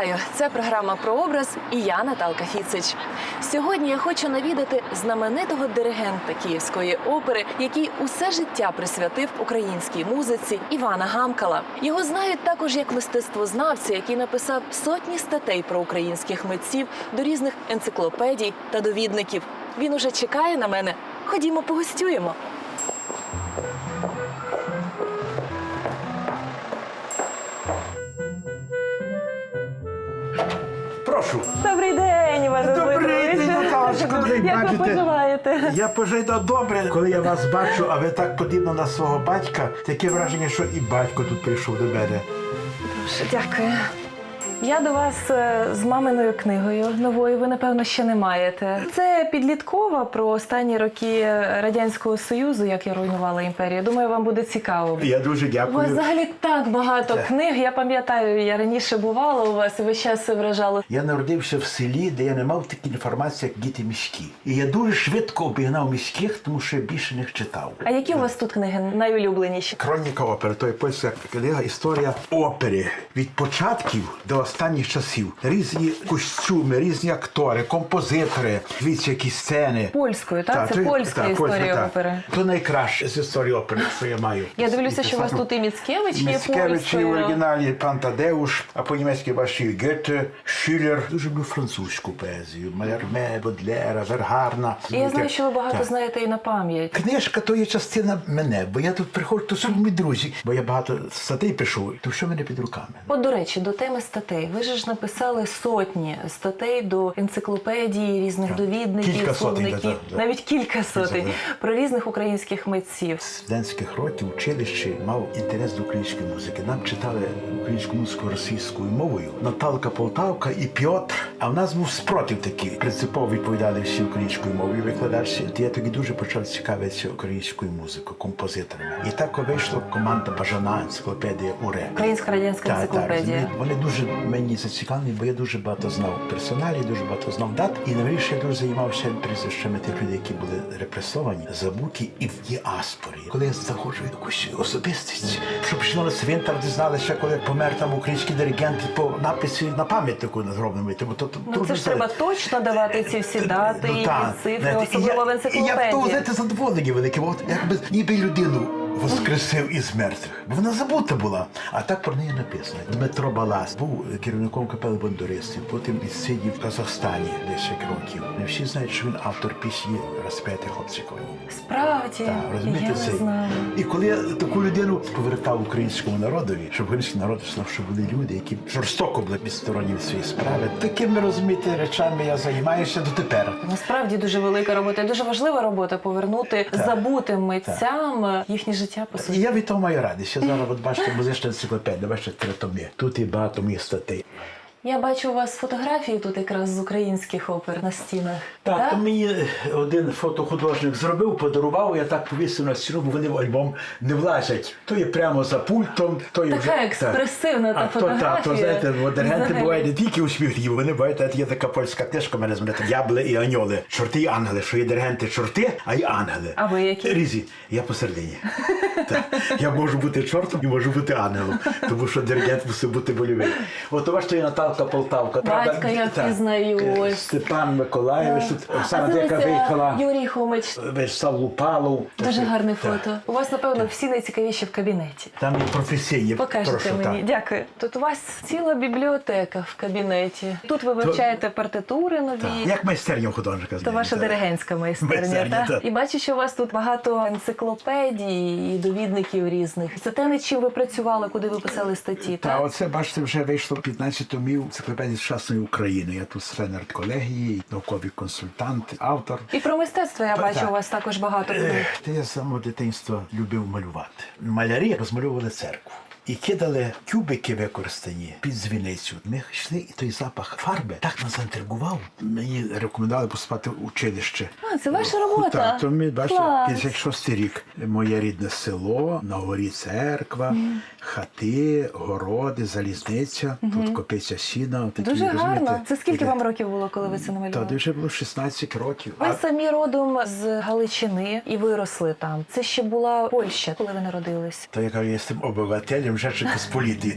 Вітаю! Це програма про образ і я Наталка Фіцич. Сьогодні я хочу навідати знаменитого диригента Київської опери, який усе життя присвятив українській музиці Івана Гамкала. Його знають також як мистецтвознавця, який написав сотні статей про українських митців до різних енциклопедій та довідників. Він уже чекає на мене. Ходімо, погостюємо. Добрий, Як ви бачите? поживаєте? Я пожида добре, коли я вас бачу, а ви так подібно на свого батька. Таке враження, що і батько тут прийшов до мене. Дуже Дякую. Я до вас е, з маминою книгою новою. Ви напевно ще не маєте. Це підліткова про останні роки радянського союзу, як я руйнувала імперію. Думаю, вам буде цікаво. Я дуже У вас дякую. взагалі так багато Так. книг. Я пам'ятаю, я раніше бувала у вас і весь час це вражало. Я народився в селі, де я не мав такі інформації, як діти міські. І я дуже швидко обігнав міських, тому що я більше них читав. А які у вас тут книги найулюбленіші? Хроніка опери, то є польська книга історія опери від початків до останніх часів. Різні костюми, різні актори, композитори, дивіться, які сцени. Польською, так? Це польська історія опери. То найкраще з історії опери, що я маю. Я дивлюся, що у вас тут і Міцкевич є Міцкевич і в польською. оригіналі пан Тадеуш, а по-німецьки бачив Гете, Шюлер. Дуже люблю французьку поезію. Малярме, Бодлера, Вергарна. І я знаю, що ви багато знаєте і на пам'ять. Книжка то є частина мене, бо я тут приходжу, то мої друзі, бо я багато статей пишу, то що мене під руками? От, до речі, до теми статей. Ви ж написали сотні статей до енциклопедії, різних Так. довідників, словників, навіть кілька сотень про різних українських митців. З студентських років училище мав інтерес до української музики. Нам читали українську музику російською мовою. Наталка Полтавка і Пьотр. А в нас був спротив такий. Принципово відповідали всі українською мовою викладачі. Я тоді дуже почав цікавитися українською музикою, композиторами. І так вийшла команда Бажана енциклопедія УРЕ. Українська радянська енциклопедія. Вони дуже мені зацікавлені, бо я дуже багато знав персоналів, дуже багато знав дат. І найбільше я дуже займався прізвищами тих людей, які були репресовані, забуті і в діаспорі. Коли я заходжу якусь особистість, що починали на цвинтар, дізналися, коли помер там український диригент по написі на пам'ятнику зробленому. Тому то, то Ну це ж треба точно давати ці всі дати Ну, і цифри, Знаєте, особливо в я- І я в енциклопедії. тому, знаєте, задоволені велике, от якби ніби людину воскресив із мертвих. Бо вона забута була. А так про неї написано. Дмитро Балас був керівником капели бандуристів, потім відсидів в Казахстані 10 років. Не всі знають, що він автор пісні «Розп'яте хлопчикові. Справді, Так, розумієте я це? не знаю. І коли я таку людину повертав українському народові, щоб український народ знав, що були люди, які жорстоко були підсторонні від своєї справи. Такими розумієте речами я займаюся дотепер. Насправді дуже велика робота, дуже важлива робота повернути забутим митцям їхнє життя по суті. я від того маю радість. Я зараз от бачите музична енциклопедія, бачите три томи. Тут і багато моїх статей. Я бачу у вас фотографії тут якраз з українських опер на стінах. Так, то мені один фотохудожник зробив, подарував, я так повісив на стіну, бо вони в альбом не влазять. То є прямо за пультом, то є Така вже експресивна та а, то, та, то знаєте, от диригенти бувають не тільки усміхні, вони бувають, є така польська книжка, мене з мене там дябли і аньоли, чорти і ангели, що є диригенти чорти, а й ангели. А ви які? Різі. Я посередині. Я можу бути чортом і можу бути ангелом, тому що диригент мусить бути больовий. От у вас то є Наталка Полтавка. Батька я впізнаю, ось. Степан Миколаєвич, тут Оксана а Дека дивіться, виїхала. Юрій Хомич. Вячеслав Лупалов. Дуже гарне фото. У вас, напевно, всі найцікавіші в кабінеті. Там є професійні. Покажете мені. так. Дякую. Тут у вас ціла бібліотека в кабінеті. Тут ви вивчаєте партитури нові. Як майстерня художника. Це ваша диригентська майстерня, Майстерня, так? так. І бачу, що у вас тут багато енциклопедій і довідників різних. Це те, над чим ви працювали, куди ви писали статті, Та так? оце, бачите, вже вийшло 15 томів енциклопедії сучасної України. Я тут тренер колегії, науковий консультант, автор. І про мистецтво я бачу, у вас також багато. Та я з самого дитинства любив малювати. Малярі розмальовували церкву. І кидали тюбики використані під дзвіницю. Ми йшли, і той запах фарби так нас заінтригував. Мені рекомендували поступати в училище. А, це ваша робота? Так, то ми бачите, Клас. 56 рік. Моє рідне село, на горі церква, хати, городи, залізниця, тут копиться сіна. Такі, Дуже гарно. Це скільки іде. вам років було, коли ви це Та вже було 16 років. Ви А- самі родом з Галичини і виросли там. Це ще була Польща, коли ви народились. То я кажу, я з тим обивателем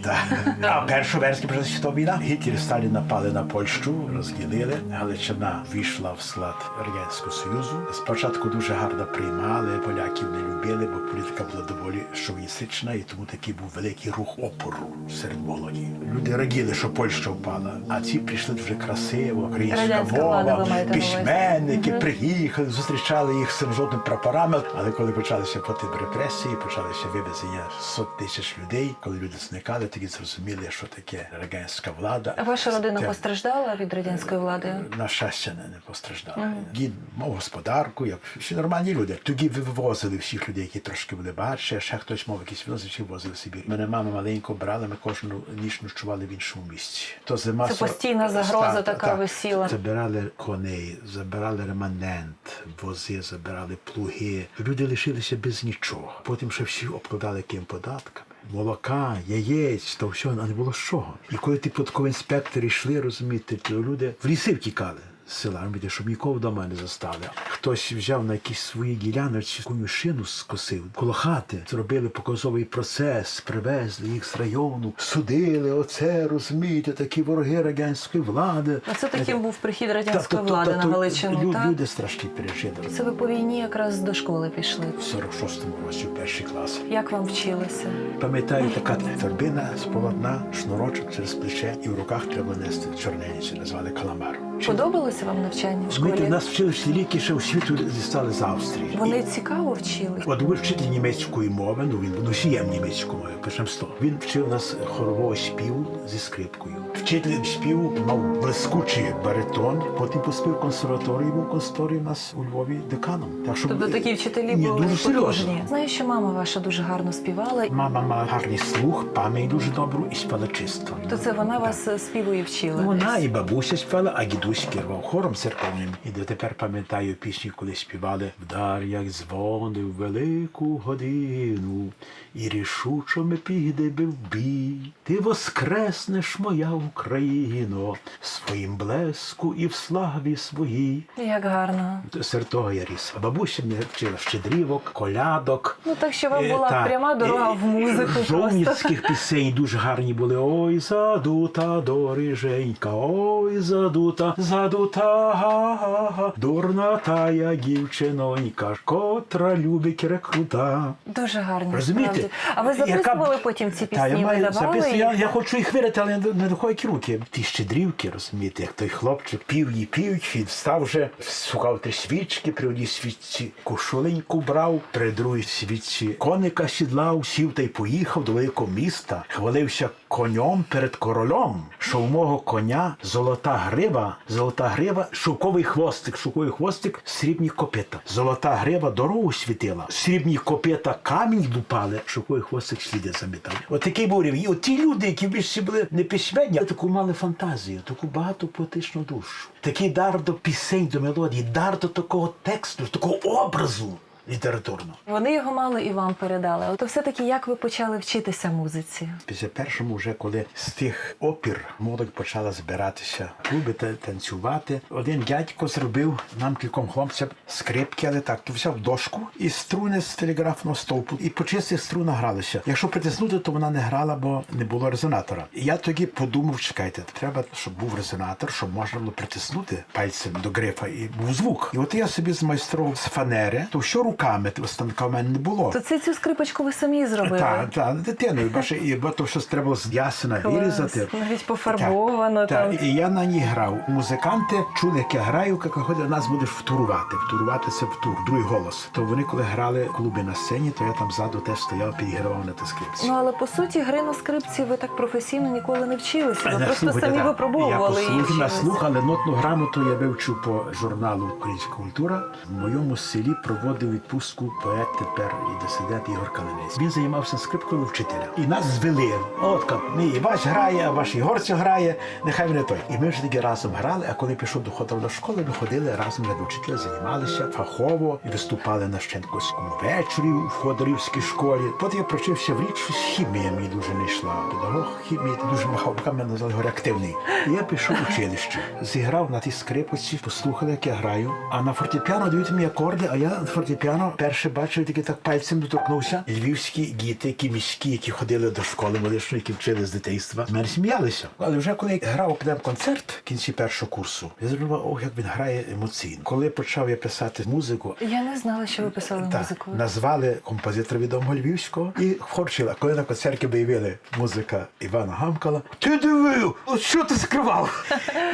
Так. А перша версія вже світова війна. Гітлер Сталін напали на Польщу, розділили. Галичина війшла в склад Радянського Союзу. Спочатку дуже гарно приймали, поляків не любили, бо політика була доволі шовіністична, і тому такий був великий рух опору серед молоді. Люди раділи, що Польща впала, а ці прийшли дуже красиво, українська мова, письменники приїхали, зустрічали їх з жодним прапорами. Але коли почалися потім репресії, почалися вивезення сот тисяч людей. Коли люди зникали, тоді зрозуміли, що таке радянська влада. А ваша родина Це- постраждала від радянської влади? на щастя не, не постраждали. Дід мав господарку, як всі нормальні люди. Тоді вивозили всіх людей, які трошки були багатші, ще хтось мав якісь виноси, всі возили собі. Мене мама маленько брала, ми кожну ніч ночували в іншому місці. То зима Це постійна загроза Так, така так. висіла. Забирали коней, забирали реманент, вози, забирали плуги. Люди лишилися без нічого. Потім ще всі обкладали яким податками. Молока, яєць, то все, а не було з чого. І коли ті податкові інспектори йшли, розумієте, то люди в ліси втікали. Села, нікого вдома не застали. Хтось взяв на якісь свої діляночці конюшину скосив коло хати, зробили показовий процес, привезли їх з району, судили. Оце розумієте, такі вороги радянської влади. Оце таким був прихід Та- радянської та- та- влади та- на то Галичину, лю- так? Люди страшні пережили. Це ви по війні якраз до школи пішли. В 46-му році, в перший клас. Як вам вчилися? Пам'ятаю, така торбина з полотна, шнурочок через плече, і в руках треба нести чорненицю, назвали каламар. Подобалося вам навчання в Ми школі? нас вчили всі ліки, ще у світу дістали з Австрії. Вони цікаво вчили. От був вчитель німецької мови, ну він носієм німецької мови, почнемо з того. Він вчив нас хорового співу зі скрипкою. Вчитель співу мав блискучий баритон, потім поступив в консерваторію, був в консерваторії у нас у Львові деканом. Так що Тобто такі вчителі Ні, були дуже серйозно. потужні. Знаю, що мама ваша дуже гарно співала. Мама мала гарний слух, пам'ять дуже добру і спала чисто. То це вона вас е, співу і вчила. Ну, Вона і бабуся співала, а дідусь керував хором церковним. І дотепер пам'ятаю пісні, коли співали Вдар, як дзвони в велику годину, і рішучо ми піде в бій. Ти воскреснеш, моя Україно, в своїм блеску і в славі своїй. Як гарно. Серед того я ріс. Бабуся мене вчила щедрівок, колядок. Ну так що вам Е, була та, пряма дорога е, в музику просто. Пісень дуже гарні були. Ой, задута доріженька, ой, задута, задута, га-га-га, дурна тая дівчинонька, котра любить рекрута. Дуже гарно. Розумієте? А ви записували потім ці Та, я, пісні? маю видавали запису, я, я хочу їх вирити, але не, не доходять руки. Ті щедрівки, розумієте, як той хлопчик пів її пів, він встав вже, шукав три свічки, при одній свічці кошуленьку брав, при другій свічці коника сідлав, сів та й поїхав до великого міста, хвалився конем перед королем, що у мого коня золота грива, золота грива, шовковий хвостик, шовковий хвостик, срібні копита. Золота грива дорогу світила, срібні копита камінь лупали, шовковий хвостик сліди замітав. От такий був. І от ті люди, які більше були не письменні, таку мали фантазію, таку багату поетичну душу, такий дар до пісень, до мелодії, дар до такого тексту, такого образу літературного. Вони його мали і вам передали. От все-таки як ви почали вчитися музиці? Після першому, вже коли з тих опір молодь почала збиратися, клуби та танцювати. Один дядько зробив нам кільком хлопцям скрипки, але так, то взяв дошку і струни з телеграфного стовпу, і по чистих струнах гралися. Якщо притиснути, то вона не грала, бо не було резонатора. І я тоді подумав, чекайте, треба, щоб був резонатор, щоб можна було притиснути пальцем до грифа і був звук. І от я собі змайстрував з фанери, то що руками, станка в мене не було. То це цю скрипочку ви самі зробили? Так, так, дитиною, бачиш, і бо то щось треба було з ясена вирізати. Навіть пофарбовано Так, там. так. І я на ній грав. Музиканти чули, як я граю, як ходять, нас будеш втурувати. Втурувати це втур, другий голос. То вони, коли грали клуби на сцені, то я там ззаду теж стояв, підігравав на те скрипці. Ну але по суті гри на скрипці ви так професійно ніколи не вчилися. Ви просто слух, самі так. випробовували Я її. послухав на вчилися. слух, але нотну грамоту я вивчив по журналу Українська культура. В моєму селі проводив відпустку поет тепер і дисидент Ігор Калинець. Він займався скрипкою вчителя. І нас звели. От мій ваш грає, а ваш Ігорцю грає, нехай він не той. І ми ж тоді разом грали, а коли пішов до ходив до школи, ми ходили разом до вчителя, займалися фахово і виступали на Щенковському вечорі в Ходорівській школі. Потім я провчився в річ, хімія мені дуже не йшла. Педагог хімії дуже махав руками, назвали його реактивний. І я пішов в училище, зіграв на тій скрипці, послухали, як я граю. А на фортепіано дають мені акорди, а я на фортепіано фортепіано перше бачив, тільки так пальцем доторкнувся. Львівські діти, які міські, які ходили до школи медичної, які вчили з дитинства, мене сміялися. Але вже коли я грав підем концерт в кінці першого курсу, я зрозумів, ох, як він грає емоційно. Коли почав я писати музику, Я не знала, що ви писали так, музику. назвали композитора відомого львівського і вхорчили. Коли на концерті виявили музика Івана Гамкала, ти дивив, от що ти скривав?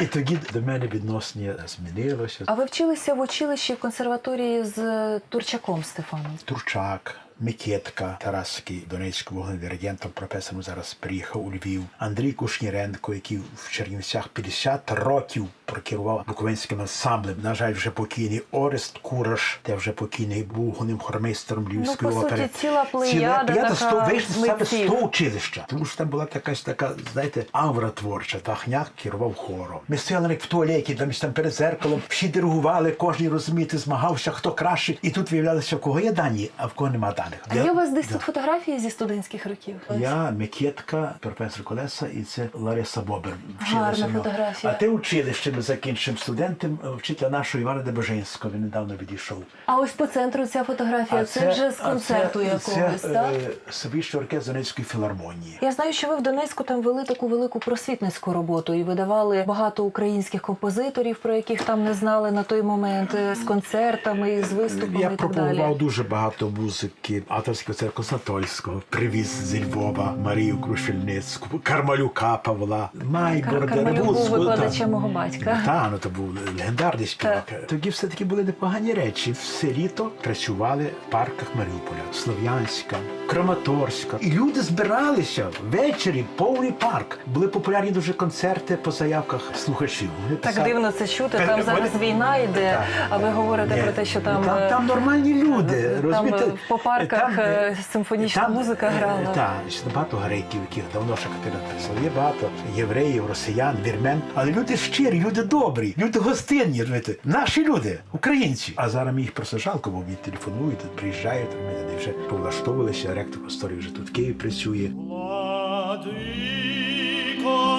і тоді до мене відношення змінилося. А ви вчилися в училищі в консерваторії з е, Турчаком Стефаном? Турчак, Микітка, Тараський, Донецький вогневий регентом професором зараз приїхав у Львів. Андрій Кушніренко, який в Чернівцях 50 років прокерував буковинським ансамблем. На жаль, вже покійний Орест Кураш, де вже покійний був головним хормейстером Львівської Ну, по суті, ціла плеяда така сто вийшли саме з того училища. Тому що там була якась така, знаєте, аура творча. Вахняк керував хором. Ми стояли як в туалеті, там, там перед зеркалом, всі диригували, кожен розумієте, змагався, хто краще. І тут виявлялося, в кого є дані, а в кого нема даних. А є у вас десь тут фотографії зі студентських років? Я Микітка, професор Колеса, і це Лариса Бобер. Гарна фотографія. А ти училище ми закінчимо студентом, вчителя нашого Івана Дебожинського. Він недавно відійшов. А ось по центру ця фотографія. це, вже з концерту це, якогось, це, так? е, Совіщий оркестр Донецької філармонії. Я знаю, що ви в Донецьку там вели таку велику просвітницьку роботу і видавали багато українських композиторів, про яких там не знали на той момент, е, з концертами, з виступами Я і так пропонував далі. дуже багато музики. Авторського церкви Константольського, привіз зі Львова Марію Крушельницьку, Кармалюка Павла, Майборда, був викладачем та- мого батька. Та, ну то був легендарний співак. Тоді все-таки були непогані речі. Все літо працювали в парках Маріуполя, Слов'янська, Краматорська. І люди збиралися ввечері, повний парк. Були популярні дуже концерти по заявках слухачів. Вони Так писали- дивно це чути. Пер- Там зараз війна йде, Так. а ви говорите Ні, про те, що там, там, е, там нормальні люди. там, розумієте? е, по парках, е, симфонічна музика грала. Так, багато греків, яких давно Шекспіра написав. Є багато євреїв, росіян, вірмен. Але люди щирі, люди добрі, люди гостинні. розумієте? Наші люди, українці. А зараз мені їх просто жалко, бо мені телефонують, тут приїжджають, мене вже повлаштовувалися. Ректор історії вже тут в Києві працює. Владико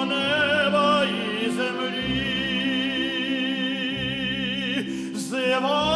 неба і землі, взиваю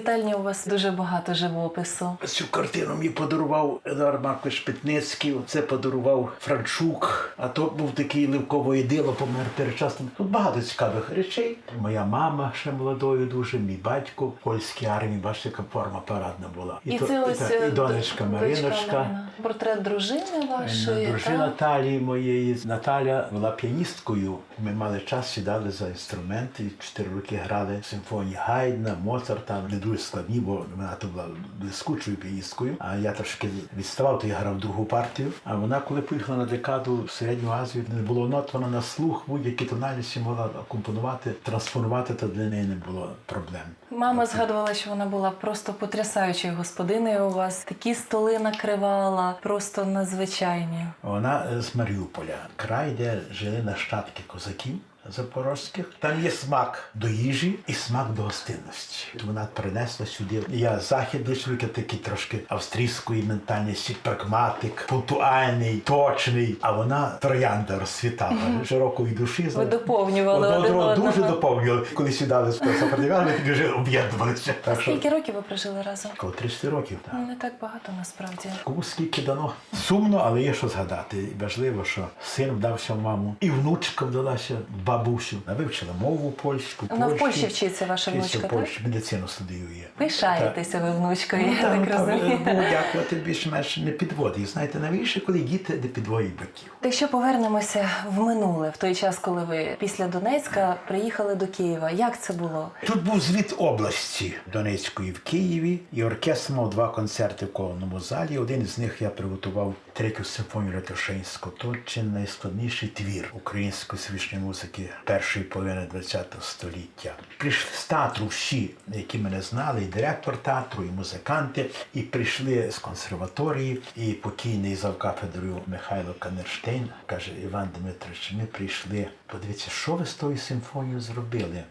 вітальні у вас дуже багато живопису. Цю картину мені подарував Едуард Маркович Петницький, це подарував Франчук, а то був такий Левково дило, помер передчасно. Тут багато цікавих речей. Моя мама ще молодою дуже, мій батько в польській армії, бачите, яка форма парадна була. І, то- це ось та, е, і донечка Мариночка. Портрет дружини вашої. Дружина так? Наталії моєї. Наталя була піаністкою. Ми мали час, сідали за інструменти, чотири роки грали симфонії Гайдна, Моцарта. Дуже складні, бо вона то була блискучою піаністкою. А я трошки відставав, то я грав другу партію. А вона, коли поїхала на декаду в середню Азію, не було нот, вона на слух будь-які тональності могла акомпонувати, транспонувати, то для неї не було проблем. Мама згадувала, що вона була просто потрясаючою господинею у вас. Такі столи накривала, просто надзвичайні. Вона з Маріуполя, край, де жили нащадки козаків. Запорозьких там є смак до їжі і смак до гостинності. Вона принесла сюди. Я західний чоловік, я такий трошки австрійської ментальності, прагматик, пунктуальний, точний. А вона троянда розцвітала широкої душі. Ви доповнювали Одне один одного одного. дуже доповнювали. Коли сідали з тоді вже об'єднувалися. Так що Скільки років ви прожили разом? коло 30 років. Так. Ну, Не так багато насправді. Кому скільки дано. Сумно, але є що згадати. Важливо, що син вдався в маму, і внучка вдалася бабусю. Вона вивчила мову польську. Вона в. Польщі вчиться, ваша внучка, в так? Польщі, медицину студіює. Пишаєтеся ви внучкою, Ну, я там, так розумію. Дякувати більш-менш не підводить. Знаєте, навіщо, коли діти не підводять батьків? Якщо повернемося в минуле, в той час, коли ви після Донецька приїхали до Києва, як це було? Тут був звіт області Донецької в Києві, і оркестр мав два концерти в колонному залі. Один з них я приготував третю симфонію Ратушинську. То чи найскладніший твір української свічної музики роки першої половини ХХ століття. Прийшли з театру всі, які мене знали, і директор театру, і музиканти, і прийшли з консерваторії, і покійний завкафедрою Михайло Канерштейн каже: Іван Дмитрович, ми прийшли. Подивіться, що ви з тою симфонією зробили?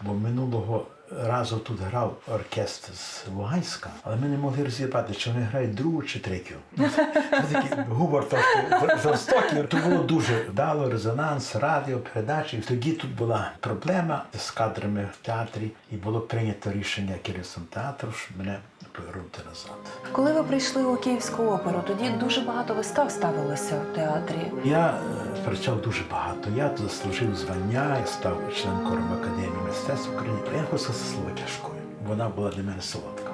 Бо минулого разу тут грав оркестр з Луганська, але ми не могли розібрати, чи вони грають другу чи третю. Такий гумор трошки жорстокий. То було дуже вдало, резонанс, радіо, передачі. Тоді тут була проблема з кадрами в театрі, і було прийнято рішення керівництвом театру, щоб мене повернути назад. Коли ви прийшли у Київську оперу, тоді дуже багато вистав ставилося в театрі. Я е, працював дуже багато. Я заслужив звання, я став членом кором Академії мистецтв України. Я хочу сказати слово тяжкою. Вона була для мене солодка,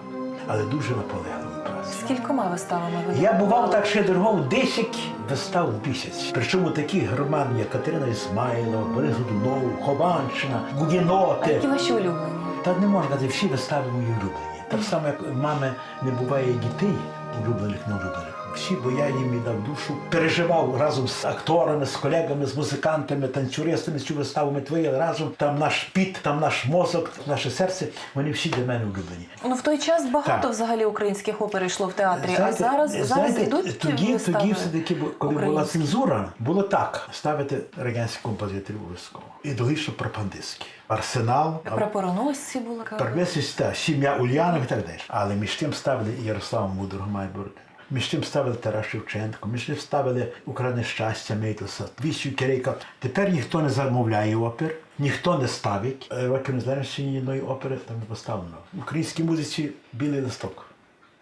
але дуже наполегливою працею. З кількома виставами ви Я бував так ще дорогов 10 вистав в місяць. Причому такі громади, як Катерина Ісмайлова, Борис Годунов, Хованщина, А Гугіноти. які ваші улюблені? Та не можна казати, всі вистави мої улюблені. Так само, як у мами не буває дітей, улюблених, неулюблених. Всі, бо я їм віддав душу, переживав разом з акторами, з колегами, з музикантами, танцюристами цю виставу ми творили разом. Там наш піт, там наш мозок, наше серце. Вони всі для мене улюблені. Ну в той час багато Так. взагалі українських опер йшло в театрі, а Знаєте, зараз зараз знаєте, ідуть тоді, вистави тоді все-таки, бу- коли була цензура, було так: ставити радянських композиторів обов'язково. І другі, що пропагандистські. Арсенал, а Прапороносці були. Первесість та сім'я Ульянов і так далі. Але між тим ставили і Ярослава Мудрого Майбург. Між тим ставили Тарас Шевченко, між тим ставили Україне щастя Мейтлса, Віщу Кирейка. Тепер ніхто не замовляє опер, ніхто не ставить. Е, Роки незалежності ні одної опери там не поставлено. В українській музиці білий листок.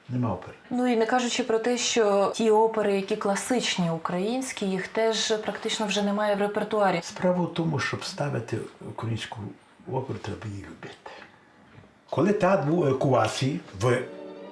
Нема опери. Ну і не кажучи про те, що ті опери, які класичні українські, їх теж практично вже немає в репертуарі. Справа в тому, щоб ставити українську оперу, треба її любити. Коли театр був евакуації в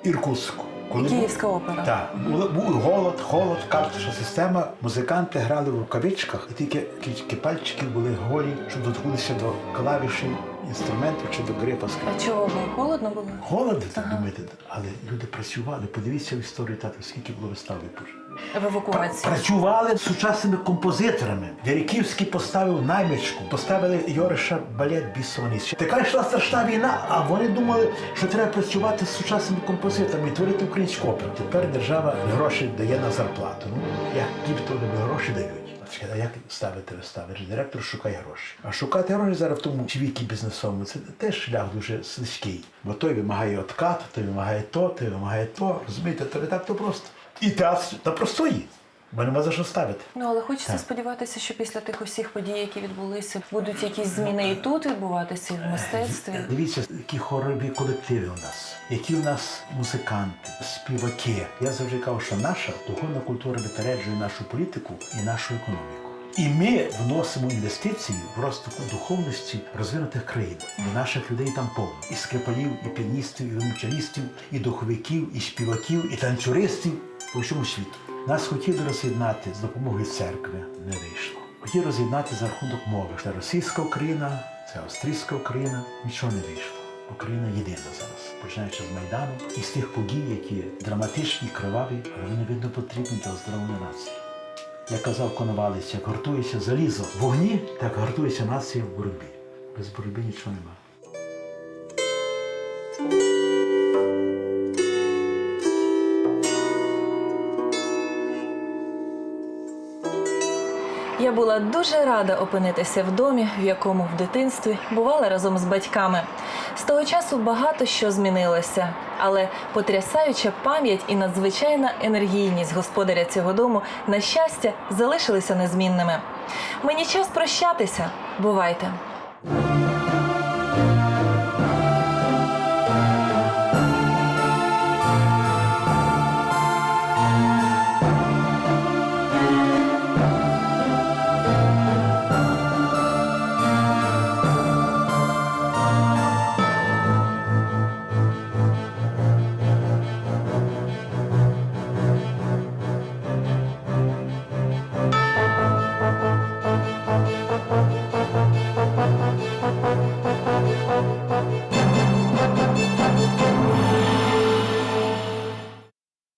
Іркутську, коли Київська опера. Так, був, був голод, холод, карточна система. Музиканти грали в рукавичках, і тільки кілька пальчиків були голі, щоб доткнутися до клавішів, інструментів чи до грифа. А чого було? Холодно було? Холодно, так думаєте, але люди працювали. Подивіться в історію театру, скільки було вистав випущено. В евакуації. Працювали з сучасними композиторами. Дериківський поставив наймичку, поставили Йориша балет Бісоніс. Така йшла страшна війна, а вони думали, що треба працювати з сучасними композиторами і творити українську оперу. Тепер держава гроші дає на зарплату. Ну, як дібто гроші дають. А як ставити вистави? Директор шукає гроші. А шукати гроші зараз в тому вікі бізнесовому це теж шлях дуже слизький. Бо той вимагає откат, той вимагає то, той вимагає то. Розумієте, то не так то просто. І театр та простої, бо нема за що ставити. Ну але хочеться Так. сподіватися, що після тих усіх подій, які відбулися, будуть якісь зміни і тут відбуватися, і в мистецтві. Дивіться, які хорові колективи у нас, які у нас музиканти, співаки. Я завжди кажу, що наша духовна культура випереджує нашу політику і нашу економіку. І ми вносимо інвестиції в розвиток духовності розвинутих країн. І наших людей там повно. І скрипалів, і піаністів, і вимчаністів, і духовиків, і співаків, і танцюристів по всьому світу. Нас хотіли роз'єднати з допомогою церкви, не вийшло. Хотіли роз'єднати за рахунок мови. Це російська Україна, це австрійська Україна. Нічого не вийшло. Україна єдина зараз, починаючи з Майдану і з тих подій, які драматичні, криваві, але вони видно потрібні для оздоровлення нації. Як казав Коновалець, як гартується залізо в вогні, так гартується нація в боротьбі. Без боротьби нічого немає. Я була дуже рада опинитися в домі, в якому в дитинстві бувала разом з батьками. З того часу багато що змінилося, але потрясаюча пам'ять і надзвичайна енергійність господаря цього дому, на щастя, залишилися незмінними. Мені час прощатися. Бувайте!